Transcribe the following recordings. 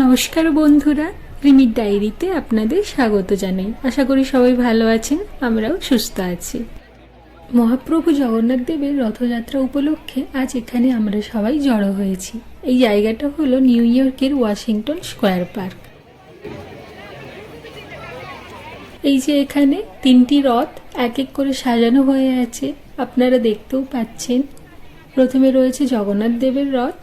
নমস্কার বন্ধুরা, রিমির ডায়েরিতে আপনাদের স্বাগত জানাই। আশা করি সবাই ভালো আছেন, আমরাও সুস্থ আছি। মহাপ্রভু জগন্নাথ দেবের রথযাত্রা উপলক্ষে আজ এখানে আমরা সবাই জড়ো হয়েছি। এই জায়গাটা হলো নিউ ইয়র্কের ওয়াশিংটন স্কোয়ার পার্ক। এই যে এখানে তিনটি রথ এক এক করে সাজানো হয়ে আছে, আপনারা দেখতেও পাচ্ছেন। প্রথমে রয়েছে জগন্নাথ দেবের রথ,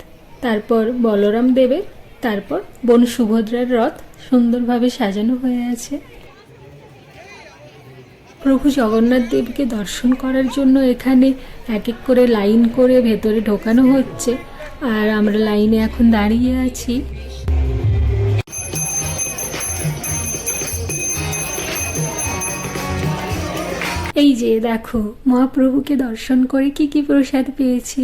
তারপর বলরাম দেবের, তারপর বোন সুভদ্রার রথ সুন্দরভাবে সাজানো হয়ে আছে। প্রভু জগন্নাথ দেবকে দর্শন করার জন্য এখানে এক এক করে লাইন করে ভেতরে ঢোকানো হচ্ছে। আর আমরা লাইনে এখন দাঁড়িয়ে আছি। এই যে দেখো, মহাপ্রভুকে দর্শন করে কি কি প্রসাদ পেয়েছি।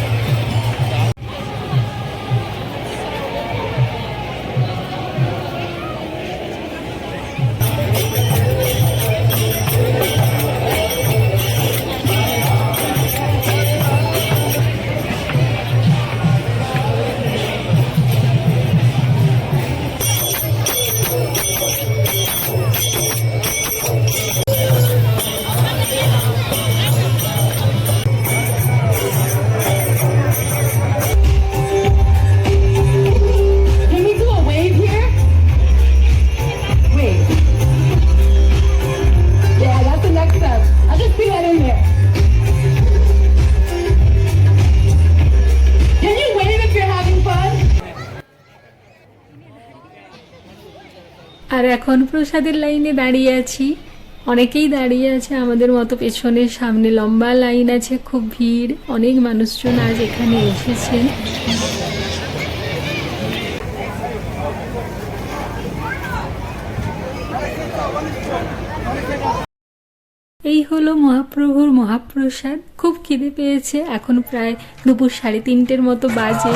আর এখন প্রসাদের লাইনে দাঁড়িয়ে আছি। অনেকেই দাঁড়িয়ে আছে আমাদের মতো পেছনের সামনে। লম্বা লাইন আছে, খুব ভিড়। অনেক মানুষজন আজ এখানে এসেছেন। এই হলো মহাপ্রভুর মহাপ্রসাদ। খুব খিদে পেয়েছে। এখন প্রায় দুপুর সাড়ে তিনটের মতো বাজে।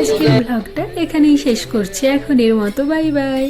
আজকের ব্লগটা এখানেই শেষ করছি। এখন এর মতো বাই বাই।